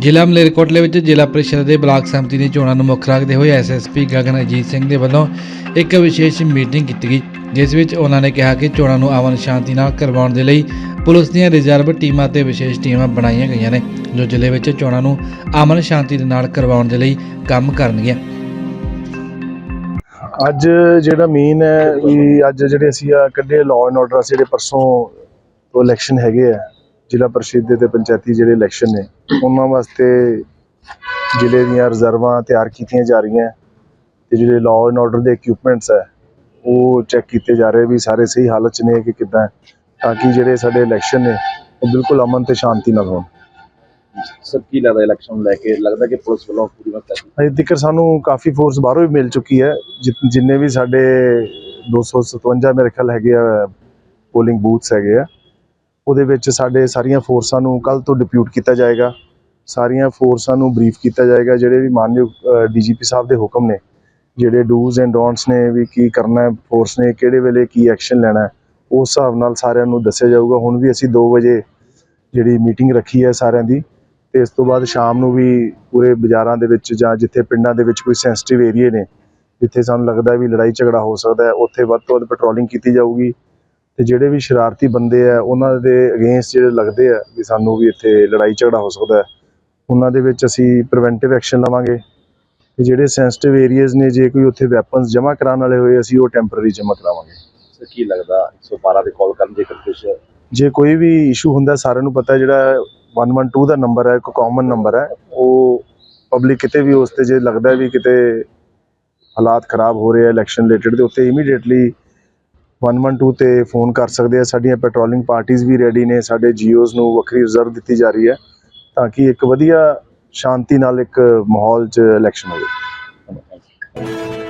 ਜ਼ਿਲ੍ਹਾ ਮਲੇਰਕੋਟਲੇ ਵਿੱਚ ਜ਼ਿਲ੍ਹਾ ਪ੍ਰੀਸ਼ਦ ਦੇ ਬਲਾਕ ਸੰਮਤੀ ਦੀ ਚੋਣਾਂ ਨੂੰ ਮੁੱਖ ਰੱਖਦੇ ਹੋਏ ਐਸਐਸਪੀ ਗਗਨ ਅਜੀਤ ਸਿੰਘ ਦੇ ਵੱਲੋਂ ਇੱਕ ਵਿਸ਼ੇਸ਼ ਮੀਟਿੰਗ ਕੀਤੀ ਗਈ, ਜਿਸ ਵਿੱਚ ਉਹਨਾਂ ਨੇ ਕਿਹਾ ਕਿ ਚੋਣਾਂ ਨੂੰ ਅਮਨ ਸ਼ਾਂਤੀ ਨਾਲ ਕਰਵਾਉਣ ਦੇ ਲਈ ਪੁਲਿਸ ਦੀਆਂ ਰਿਜ਼ਰਵ ਟੀਮਾਂ ਤੇ ਵਿਸ਼ੇਸ਼ ਟੀਮਾਂ ਬਣਾਈਆਂ ਗਈਆਂ ਨੇ, ਜੋ ਜ਼ਿਲ੍ਹੇ ਵਿੱਚ ਚੋਣਾਂ ਨੂੰ ਅਮਨ ਸ਼ਾਂਤੀ ਦੇ ਨਾਲ ਕਰਵਾਉਣ ਦੇ ਲਈ ਕੰਮ ਕਰਨਗੀਆਂ। ਅੱਜ ਜਿਹੜਾ ਮੇਨ ਹੈ ਵੀ ਅੱਜ ਜਿਹੜੇ ਅਸੀਂ ਆ ਕੱਢੇ ਲਾਅ ਐਂਡ ਆਰਡਰ ਜਿਹੜੇ ਪਰਸੋਂ ਇਲੈਕਸ਼ਨ ਹੈਗੇ ਆ। ਜ਼ਿਲ੍ਹਾ ਪਰਿਸ਼ਦ ਦੇ ਤੇ ਪੰਚਾਇਤੀ ਜਿਹੜੇ ਇਲੈਕਸ਼ਨ ਨੇ ਉਹਨਾਂ ਵਾਸਤੇ ਜ਼ਿਲ੍ਹੇ ਦੀਆਂ ਰਿਜ਼ਰਵਾਂ ਤਿਆਰ ਕੀਤੀਆਂ ਜਾ ਰਹੀਆਂ ਤੇ ਜਿਹੜੇ ਲਾਅ ਐਂਡ ਆਰਡਰ ਦੇ ਇਕਵਿਪਮੈਂਟਸ ਹੈ ਉਹ ਚੈੱਕ ਕੀਤੇ ਜਾ ਰਹੇ ਵੀ ਸਾਰੇ ਸਹੀ ਹਾਲਤ 'ਚ ਨੇ ਕਿ ਕਿੱਦਾਂ ਹੈ, ਤਾਂ ਕਿ ਜਿਹੜੇ ਸਾਡੇ ਇਲੈਕਸ਼ਨ ਨੇ ਉਹ ਬਿਲਕੁਲ ਅਮਨ ਤੇ ਸ਼ਾਂਤੀ ਨਾਲ ਹੋਣ। ਸਰ ਕੀ ਲੱਗਦਾ ਇਲੈਕਸ਼ਨ ਲੈ ਕੇ? ਲੱਗਦਾ ਕਿ ਪੁਲਿਸ ਵੱਲੋਂ ਪੂਰੀ ਮਤਲਬ ਅਜੇ ਤੱਕ ਸਾਨੂੰ ਕਾਫੀ ਫੋਰਸ ਬਾਹਰੋਂ ਵੀ ਮਿਲ ਚੁੱਕੀ ਹੈ ਜਿੰਨੇ ਵੀ ਸਾਡੇ 257 ਮੇਰੇ ਖਿਆਲ ਹੈਗੇ ਆ ਪੋਲਿੰਗ ਬੂਥਸ ਹੈਗੇ ਆ ਉਹਦੇ ਵਿੱਚ ਸਾਡੇ ਸਾਰੀਆਂ ਫੋਰਸਾਂ ਨੂੰ ਕੱਲ ਤੋਂ ਡਿਪਿਊਟ ਕੀਤਾ ਜਾਏਗਾ। ਸਾਰੀਆਂ ਫੋਰਸਾਂ ਨੂੰ ਬਰੀਫ ਕੀਤਾ ਜਾਏਗਾ, ਜਿਹੜੇ ਵੀ ਮਾਨਯੋਗ ਡੀਜੀਪੀ ਸਾਹਿਬ ਦੇ ਹੁਕਮ ਨੇ। ਜਿਹੜੇ ਡੂਜ਼ ਐਂਡ ਡੋਨਟਸ ਨੇ ਵੀ ਕੀ ਕਰਨਾ ਹੈ ਫੋਰਸ ਨੇ, ਕਿਹੜੇ ਵੇਲੇ ਕੀ ਐਕਸ਼ਨ ਲੈਣਾ ਹੈ ਉਸ ਹਿਸਾਬ ਨਾਲ ਸਾਰਿਆਂ ਨੂੰ ਦੱਸਿਆ ਜਾਊਗਾ। ਹੁਣ ਵੀ ਅਸੀਂ 2 ਵਜੇ ਜਿਹੜੀ ਮੀਟਿੰਗ ਰੱਖੀ ਹੈ ਸਾਰਿਆਂ ਦੀ, ਤੇ ਇਸ ਤੋਂ ਬਾਅਦ ਸ਼ਾਮ ਨੂੰ ਵੀ ਪੂਰੇ ਬਾਜ਼ਾਰਾਂ ਦੇ ਵਿੱਚ ਜਾਂ ਜਿੱਥੇ ਪਿੰਡਾਂ ਦੇ ਵਿੱਚ ਕੋਈ ਸੈਂਸਿਟਿਵ ਏਰੀਏ ਨੇ, ਜਿੱਥੇ ਸਾਨੂੰ ਲੱਗਦਾ ਵੀ ਲੜਾਈ ਝਗੜਾ ਹੋ ਸਕਦਾ ਹੈ, ਉੱਥੇ ਵੱਧ ਤੋਂ ਵੱਧ ਪੈਟਰੋਲਿੰਗ ਕੀਤੀ ਜਾਊਗੀ। ਤੇ ਜਿਹੜੇ ਵੀ ਸ਼ਰਾਰਤੀ ਬੰਦੇ ਆ ਉਹਨਾਂ ਦੇ ਅਗੇਂਸਟ ਜਿਹੜੇ ਲੱਗਦੇ ਆ ਵੀ ਸਾਨੂੰ ਵੀ ਇੱਥੇ ਲੜਾਈ ਝਗੜਾ ਹੋ ਸਕਦਾ ਉਹਨਾਂ ਦੇ ਵਿੱਚ ਅਸੀਂ ਪ੍ਰੀਵੈਂਟਿਵ ਐਕਸ਼ਨ ਲਵਾਂਗੇ। ਤੇ ਜਿਹੜੇ ਸੈਂਸਿਟਿਵ ਏਰੀਆਜ਼ ਨੇ ਜੇ ਕੋਈ ਉੱਥੇ ਵੈਪਨਸ ਜਮ੍ਹਾਂ ਕਰਾਉਣ ਵਾਲੇ ਹੋਏ ਅਸੀਂ ਉਹ ਟੈਂਪਰੇਰੀ ਜਮ੍ਹਾਂ ਕਰਾਵਾਂਗੇ। ਸਰ ਕੀ ਲੱਗਦਾ 112 ਦੇ ਕਾਲ ਕਰਨ ਜੇਕਰ ਕੁਝ ਜੇ ਕੋਈ ਵੀ ਇਸ਼ੂ ਹੁੰਦਾ ਸਾਰਿਆਂ ਨੂੰ ਪਤਾ ਜਿਹੜਾ 112 ਦਾ ਨੰਬਰ ਹੈ ਇੱਕ ਕਾਮਨ ਨੰਬਰ ਹੈ ਉਹ ਪਬਲਿਕ ਕਿਤੇ ਵੀ ਉਸ ਤੇ ਜੇ ਲੱਗਦਾ ਵੀ ਕਿਤੇ ਹਾਲਾਤ ਖਰਾਬ ਹੋ ਰਹੇ ਆ ਇਲੈਕਸ਼ਨ ਰਿਲੇਟਡ ਤੇ ਉੱਤੇ ਇਮੀਡੀਏਟਲੀ 112 ਤੇ ਫੋਨ ਕਰ ਸਕਦੇ ਆ। ਸਾਡੀਆਂ ਪੈਟਰੋਲਿੰਗ ਪਾਰਟੀਆਂ ਵੀ ਰੈਡੀ ਨੇ। ਸਾਡੇ ਜੀਓਜ਼ ਨੂੰ ਵੱਖਰੀ ਰਿਜ਼ਰਵ ਦਿੱਤੀ ਜਾ ਰਹੀ ਹੈ ਤਾਂ ਕਿ ਇੱਕ ਵਧੀਆ ਸ਼ਾਂਤੀ ਨਾਲ ਇੱਕ ਮਾਹੌਲ 'ਚ ਇਲੈਕਸ਼ਨ ਹੋਵੇ।